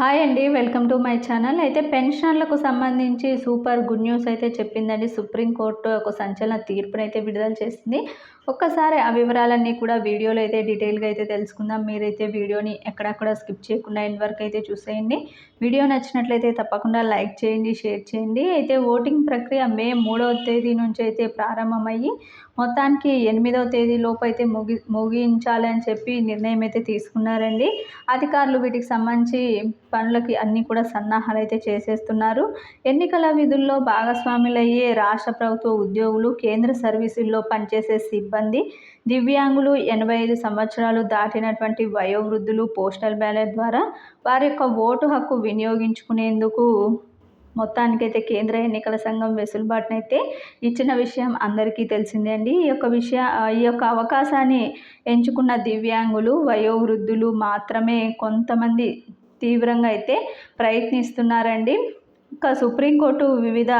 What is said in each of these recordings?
Hi అండి welcome to my channel. అయితే పెన్షనర్లకు సంబంధించి సూపర్ గుడ్ న్యూస్ అయితే చెప్పిందండి. సుప్రీంకోర్టు ఒక సంచలన తీర్పునైతే విడుదల చేసింది. ఒక్కసారి ఆ వివరాలన్నీ కూడా వీడియోలో అయితే డీటెయిల్గా అయితే తెలుసుకుందాం. మీరైతే వీడియోని ఎక్కడక్కడ స్కిప్ చేయకుండా ఎండ్ వరకు అయితే చూసేయండి. వీడియో నచ్చినట్లయితే తప్పకుండా లైక్ చేయండి షేర్ చేయండి. అయితే ఓటింగ్ ప్రక్రియ మే మూడవ తేదీ నుంచి అయితే ప్రారంభమయ్యి మొత్తానికి ఎనిమిదవ తేదీ లోపు అయితే ముగి ముగించాలని చెప్పి నిర్ణయం అయితే తీసుకున్నారండి. అధికారులు వీటికి సంబంధించి పనులకి అన్నీ కూడా సన్నాహాలు అయితే చేసేస్తున్నారు. ఎన్నికల విధుల్లో భాగస్వాములయ్యే రాష్ట్ర ప్రభుత్వ ఉద్యోగులు కేంద్ర సర్వీసుల్లో పనిచేసే సిబ్బంది దివ్యాంగులు ఎనభై ఐదు సంవత్సరాలు దాటినటువంటి వయోవృద్ధులు పోస్టల్ బ్యాలెట్ ద్వారా వారి యొక్క ఓటు హక్కు వినియోగించుకునేందుకు మొత్తానికైతే కేంద్ర ఎన్నికల సంఘం వెసులుబాటునైతే ఇచ్చిన విషయం అందరికీ తెలిసిందే అండి. ఈ యొక్క విషయ ఈ యొక్క అవకాశాన్ని ఎంచుకున్న దివ్యాంగులు వయోవృద్ధులు మాత్రమే కొంతమంది తీవ్రంగా అయితే ప్రయత్నిస్తున్నారండి. ఇంకా సుప్రీంకోర్టు వివిధ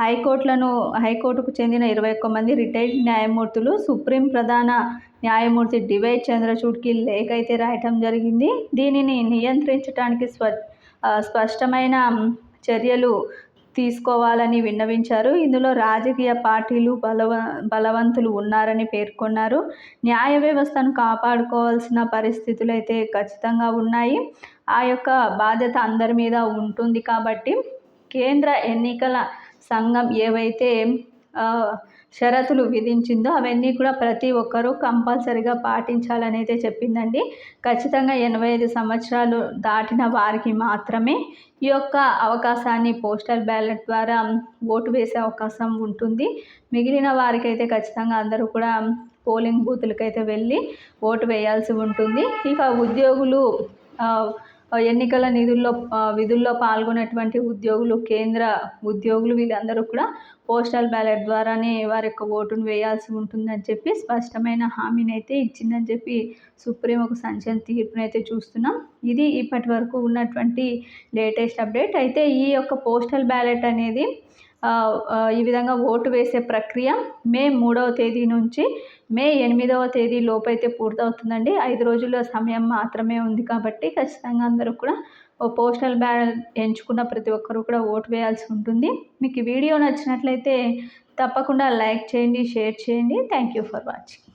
హైకోర్టులను హైకోర్టుకు చెందిన ఇరవై ఒక్క మంది రిటైర్డ్ న్యాయమూర్తులు సుప్రీం ప్రధాన న్యాయమూర్తి డివై చంద్రచూడ్కి లేఖ అయితే రాయటం జరిగింది. దీనిని నియంత్రించడానికి స్వ స్పష్టమైన చర్యలు తీసుకోవాలని విన్నవించారు. ఇందులో రాజకీయ పార్టీలు బలవ బలవంతులు ఉన్నారని పేర్కొన్నారు. న్యాయ వ్యవస్థను కాపాడుకోవాల్సిన పరిస్థితులు అయితే ఖచ్చితంగా ఉన్నాయి. ఆ యొక్క బాధ్యత అందరి మీద ఉంటుంది కాబట్టి కేంద్ర ఎన్నికల సంఘం ఏవైతే షరతులు విధించిందో అవన్నీ కూడా ప్రతి ఒక్కరూ కంపల్సరిగా పాటించాలని అయితే చెప్పిందండి. ఖచ్చితంగా ఎనభై ఐదు సంవత్సరాలు దాటిన వారికి మాత్రమే ఈ యొక్క అవకాశాన్ని పోస్టల్ బ్యాలెట్ ద్వారా ఓటు వేసే అవకాశం ఉంటుంది. మిగిలిన వారికైతే ఖచ్చితంగా అందరూ కూడా పోలింగ్ బూతులకైతే వెళ్ళి ఓటు వేయాల్సి ఉంటుంది. ఇక ఉద్యోగులు ఎన్నికల నిధుల్లో విధుల్లో పాల్గొనేటువంటి ఉద్యోగులు కేంద్ర ఉద్యోగులు వీళ్ళందరూ కూడా పోస్టల్ బ్యాలెట్ ద్వారానే వారి యొక్క ఓటును వేయాల్సి ఉంటుందని చెప్పి స్పష్టమైన హామీని అయితే ఇచ్చిందని చెప్పి సుప్రీం ఒక సంచలన తీర్పునైతే చూస్తున్నాం. ఇది ఇప్పటి వరకు ఉన్నటువంటి లేటెస్ట్ అప్డేట్. అయితే ఈ యొక్క పోస్టల్ బ్యాలెట్ అనేది ఈ విధంగా ఓటు వేసే ప్రక్రియ మే మూడవ తేదీ నుంచి మే ఎనిమిదవ తేదీ లోపైతే పూర్తవుతుందండి. ఐదు రోజుల సమయం మాత్రమే ఉంది కాబట్టి ఖచ్చితంగా అందరూ కూడా ఓ పోస్టల్ బ్యాలెట్ ఎంచుకున్న ప్రతి ఒక్కరూ కూడా ఓటు వేయాల్సి ఉంటుంది. మీకు ఈ వీడియో నచ్చినట్లయితే తప్పకుండా లైక్ చేయండి షేర్ చేయండి. Thank you for watching